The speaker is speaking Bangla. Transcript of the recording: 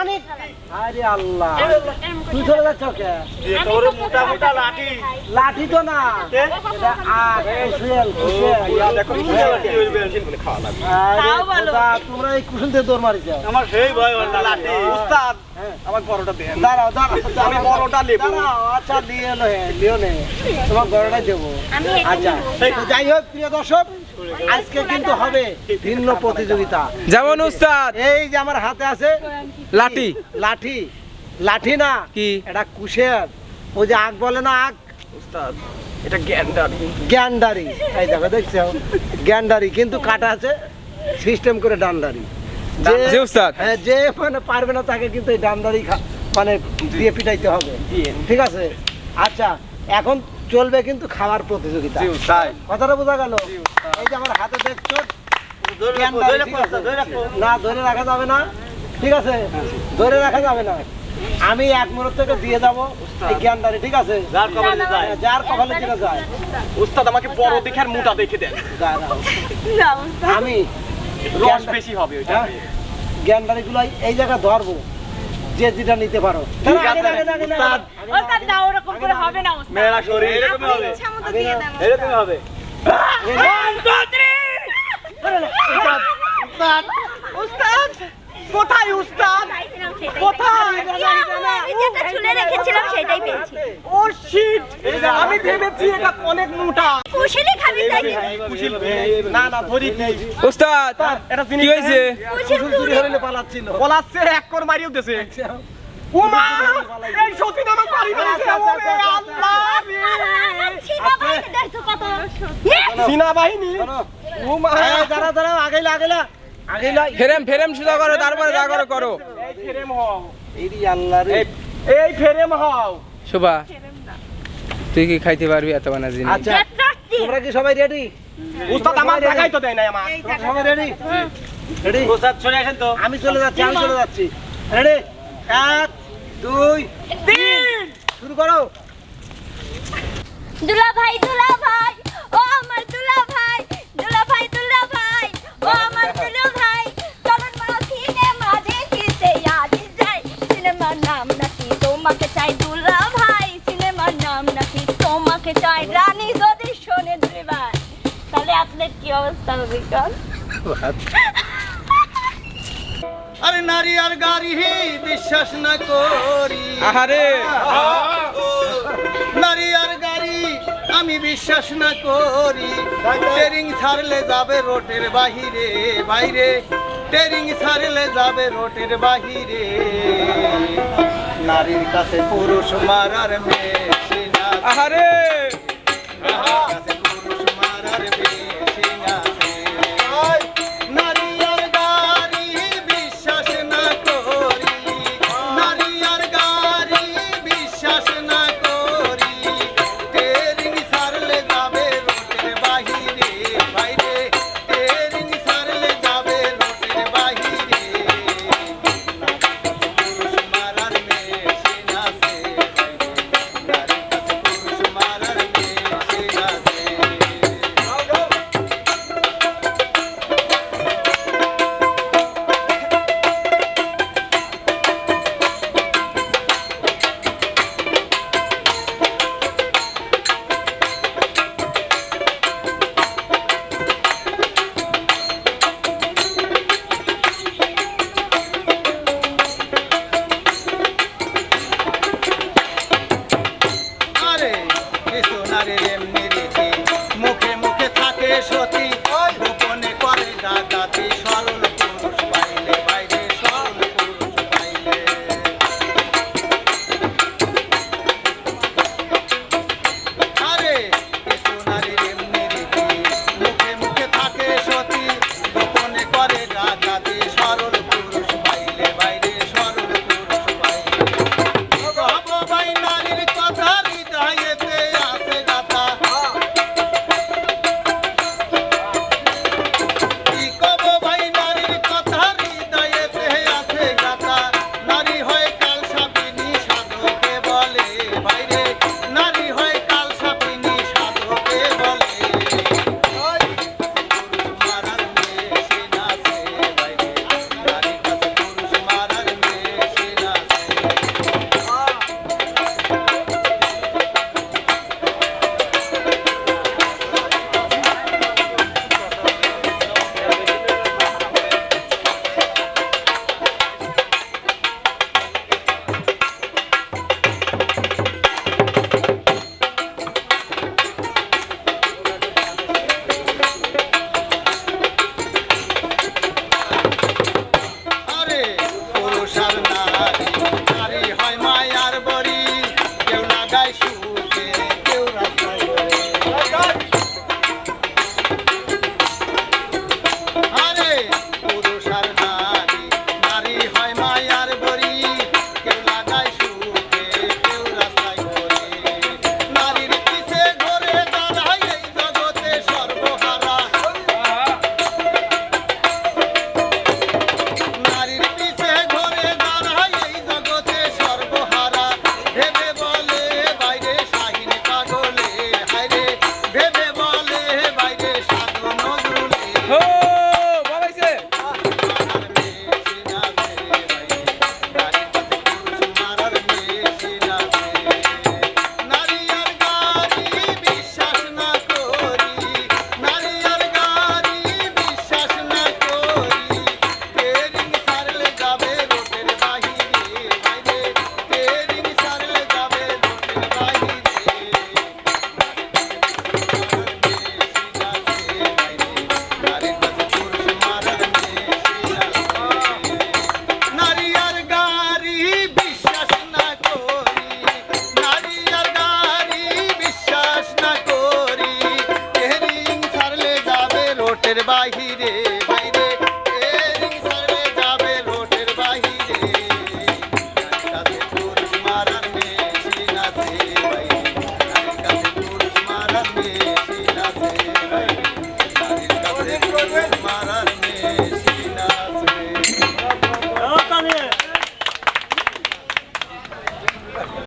মানিক আরে আল্লাহ। তুই চলে যাচ্ছ কে? তোর মোটা মোটা লাঠি। লাঠি তো না। এটা তোমরা এই কুশল দিয়ে দৌড় মারিছ? আমার সেই ভয় লাঠি। উস্তাদ হ্যাঁ। আমার বড়টা দেন। দাঁড়াও দাঁড়াও আমি বড়টা নেব। আচ্ছা দিয়ে এলো লিও নে। তোমার বড়টা দেবো। আচ্ছা যাই হোক প্রিয় দর্শক আজকে কিন্তু হবে ভিন্ন প্রতিযোগিতা। যেমন উস্তাদ। এই যে আমার হাতে আছে লাঠি। লাঠি। লাঠি? লাঠি না। কি? এটা কুশের। ওই যে আগ বলে না আগ? উস্তাদ এটা গ্যান্ডার। গ্যান্ডারি। এই দেখো দেখছ? জ্ঞানদারি কিন্তু কাটা আছে সিস্টেম করে ডান্ডারি। জি উস্তাদ হ্যাঁ যে মানে পারবে না তাকে কিন্তু এই ডান্ডারি মানে দিয়ে পিটাইতে হবে। ঠিক আছে? আচ্ছা এখন চলবে কিন্তু খাওয়ার প্রতিযোগিতা। জি উস্তাদ কথাটা বোঝা গেল? এই যে আমার হাতে দেখছ? না ধরে রাখা যাবে না। ঠিক আছে? ধরে রাখা যাবে না। আমি এক মুহূর্ত থেকে দিয়ে যাব। জ্ঞানদারি ঠিক আছে? যার কপালে যায়। যার কপালে যেটা যায়। উস্তাদ আমাকে বড় দেখে আর মোটা দেখে দেন। আমি রস বেশি হবে ওইটা। হ্যাঁ, জ্ঞানদারি গুলো এই জায়গায় ধরবো। যে যেটা নিতে পারো। মেয়েরা শরীর। এরকম হবে। এরকম হবে। কোথায় উস্তাদ? কোথায়? আমি যেটা চুলে রেখেছিলাম সেটাই পেয়েছি। ও শিট আমি ভেবেছি এটা অনেক মোটা। কুশিলি খাবি তাই না না ধরি নেই উস্তাদ এটা কি হয়েছে? কুশিল চুরি হলে পালাচ্ছিল। পলাচ্ছে এক কর মারি উঠতেছে ও এই সতীন আমার বাড়ি মেরেছে ওরে আল্লাহ রে। সিনা বাহিনী ও মা এই, দাঁড়াও, দাঁড়াও, আগেইলা, আগেইলা, আগেইলা। ফেরেম ফেরেম সুদা করো তারপরে যা করো করো। এই ফেরেম হও। ইরি আল্লাহ রে। এই এই ফেরেম হও। শোভা তুই কি খাইতে পারবি এত বানা জিনিস? আচ্ছা তোমরা কি সবাই রেডি উস্তাদ আমার জায়গায় তো দেয় নাই আমার। সবাই রেডি রেডি উস্তাদ চলে আসেন তো। আমি চলে যাচ্ছি আমি চলে যাচ্ছি। রেডি এক দুই তিন। শুরু করো। দুলা ভাই দুলা ভাই ও আমার দুলা ভাই আপনার কি অবস্থা আরে নারী আর গাড়ি বিশ্বাস না করি। আহারে। নারী আর গাড়ি আমি বিশ্বাস না করি। টেরিং ছাড়লে যাবে রোটের বাহিরে বাইরে। টেরিং ছাড়লে যাবে রোটের বাহিরে। নারীর কাছে পুরুষ মারার মেশিন আছে। আহারে। নারীর এমনি দেশের বাহিরে